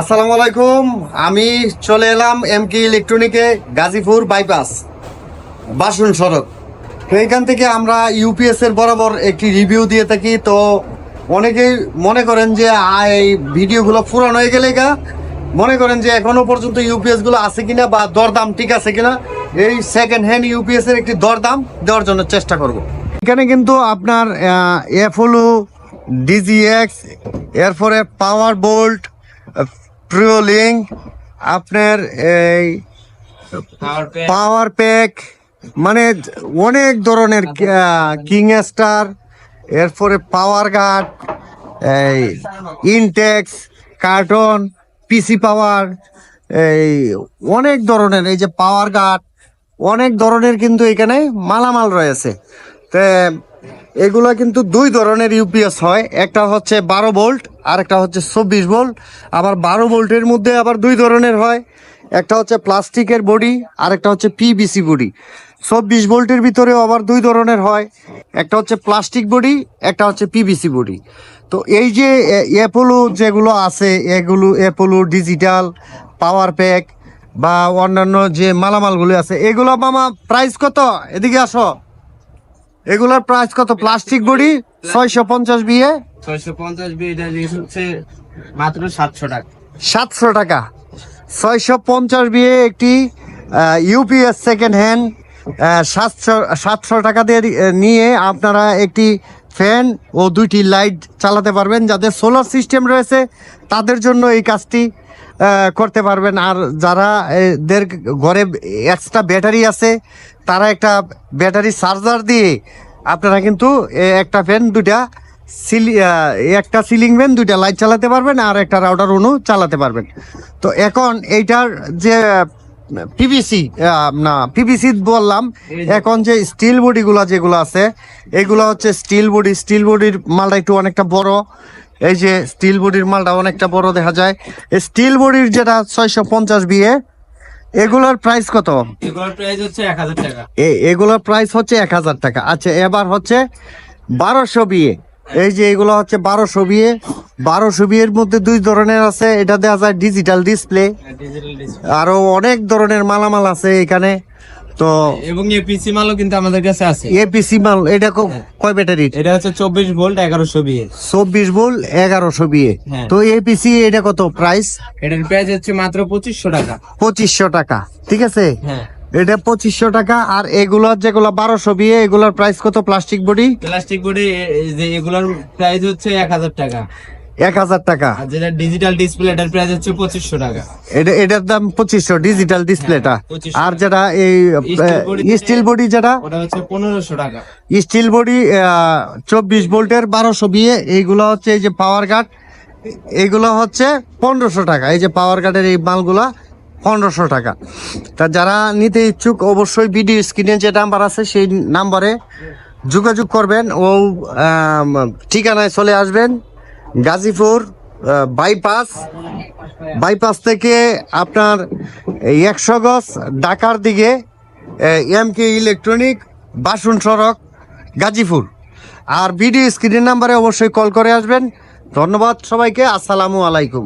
আসসালামু আলাইকুম, আমি চলে এলাম এম কে ইলেকট্রনিকে গাজীপুর বাইপাস বাসন সড়ক। তো এখান থেকে আমরা ইউপিএস এর বরাবর একটি রিভিউ দিয়ে থাকি। তো অনেকেই মনে করেন যে এই ভিডিওগুলো পুরানো হয়ে গেলে গা। মনে করেন যে, এখনও পর্যন্ত ইউপিএসগুলো আছে কিনা বা দরদাম ঠিক আছে কিনা, এই সেকেন্ড হ্যান্ড ইউপিএস এর একটি দরদাম দেওয়ার জন্য চেষ্টা করব। এখানে কিন্তু আপনার এফোলো ডিজিএক্স এরপরে পাওয়ার বোল্ট প্রিওলিং আপনার এই পাওয়ার প্যাক মানে অনেক ধরনের কিং স্টার এরপরে পাওয়ার গার্ড এই ইনটেক্স কার্টন পিসি পাওয়ার এই অনেক ধরনের এই যে পাওয়ার গার্ড অনেক ধরনের কিন্তু এখানে মালামাল রয়েছে। তো, এগুলো কিন্তু দুই ধরনের ইউপিএস হয়। একটা হচ্ছে বারো ভোল্ট আর একটা হচ্ছে চব্বিশ ভোল্ট। আবার বারো ভোল্টের মধ্যে আবার দুই ধরনের হয়। একটা হচ্ছে প্লাস্টিকের বডি আর একটা হচ্ছে পিবিসি বডি। চব্বিশ ভোল্টের ভিতরেও আবার দুই ধরনের হয়। একটা হচ্ছে প্লাস্টিক বডি, একটা হচ্ছে পিবিসি বডি। তো এই যে অ্যাপোলো যেগুলো আছে, এগুলো অ্যাপোলো ডিজিটাল পাওয়ার প্যাক বা অন্যান্য যে মালামালগুলো আছে, এগুলো মামা প্রাইস কত? এদিকে আসো। এগুলোর প্রাইস কত? প্লাস্টিক বডি ছয়শো পঞ্চাশ বিয়ে? ছয়শো পঞ্চাশ বি এটা হচ্ছে মাত্র সাতশো টাকা। সাতশো টাকা। ছয়শো পঞ্চাশ বিয়ে একটি ইউপিএস সেকেন্ড হ্যান্ড সাতশো সাতশো টাকা দিয়ে নিয়ে আপনারা একটি ফ্যান ও দুইটি লাইট চালাতে পারবেন। যাদের সোলার সিস্টেম রয়েছে তাদের জন্য এই কাজটি করতে পারবেন। আর যারা এদের ঘরে এক্সট্রা ব্যাটারি আছে, তারা একটা ব্যাটারি চার্জার দিয়ে আপনারা কিন্তু একটা ফ্যান দুটা সিলি একটা সিলিং ফ্যান দুইটা লাইট চালাতে পারবেন আর একটা রাউটার অনু চালাতে পারবেন। তো এখন এইটার যে পিভিসি না পিভিসি বললাম, এখন যে স্টিল বডিগুলো যেগুলো আছে, এগুলো হচ্ছে স্টিল বডি স্টিল বডির মালটা একটু অনেকটা বড়। এই যে স্টিল বডির মালটা অনেকটা বড় দেখা যায়। স্টিল বডির যেটা ছয়শো পঞ্চাশ বিয়ে এগুলোর প্রাইস কত? এগুলোর প্রাইস হচ্ছে এক হাজার টাকা। এগুলোর প্রাইস হচ্ছে এক হাজার টাকা। আচ্ছা এবার হচ্ছে বারোশো বিয়ে এই যে এগুলো হচ্ছে বারোশো বিয়ে বারোশো বিয়ের মধ্যে দুই ধরনের আছে। এটা দেওয়া যায় ডিজিটাল ডিসপ্লে আরও অনেক ধরনের মালামাল আছে এখানে। তো এবং এই পিসি মালও কিন্তু আমাদের কাছে আছে। এপিসি মাল এটা কয় ব্যাটারির? এটা হচ্ছে চব্বিশ ভোল্ট এগারোশো বিয়ে চব্বিশ ভোল্ট এগারোশো বিয়ে হ্যাঁ। তো এপিসি এটা কত প্রাইস এটার প্রাইস হচ্ছে মাত্র পঁচিশশো টাকা। পঁচিশশো টাকা ঠিক আছে? হ্যাঁ। এটা পঁচিশশো টাকা আর এগুলোর যেগুলো বারোশো বিয়ে এগুলোর প্রাইস কত প্লাস্টিক বডি প্লাস্টিক বডি এগুলোর প্রাইস হচ্ছে এক হাজার টাকা। এক হাজার টাকা। যেটা ডিজিটাল ডিসপ্লে এটার প্রাইস হচ্ছে পঁচিশশো টাকা। এটা এটার দাম পঁচিশশো ডিজিটাল ডিসপ্লেটা হ্যাঁ, 2500 আর যেটা এই স্টিল বডি যেটা? ওটা হচ্ছে পনেরোশো টাকা। স্টিল বডি চব্বিশ ভোল্টের বারোশো বিয়ে। এইগুলো হচ্ছে এই যে পাওয়ার গার্ড এইগুলো হচ্ছে পনেরোশো টাকা। এই যে পাওয়ার গার্ডের এই মালগুলা পনেরোশো টাকা। তা যারা নিতে ইচ্ছুক অবশ্যই ভিডিও স্ক্রিনে যে নাম্বার আছে সেই নাম্বারে যোগাযোগ করবেন। ও ঠিকানায় চলে আসবেন। গাজীপুর বাইপাস বাইপাস থেকে আপনার একশো গজ ডাকার দিকে এম কে ইলেকট্রনিক বাসন সড়ক, গাজীপুর। আর ভিডিও স্ক্রিনের নাম্বারে অবশ্যই কল করে আসবেন। ধন্যবাদ সবাইকে। আসসালামু আলাইকুম।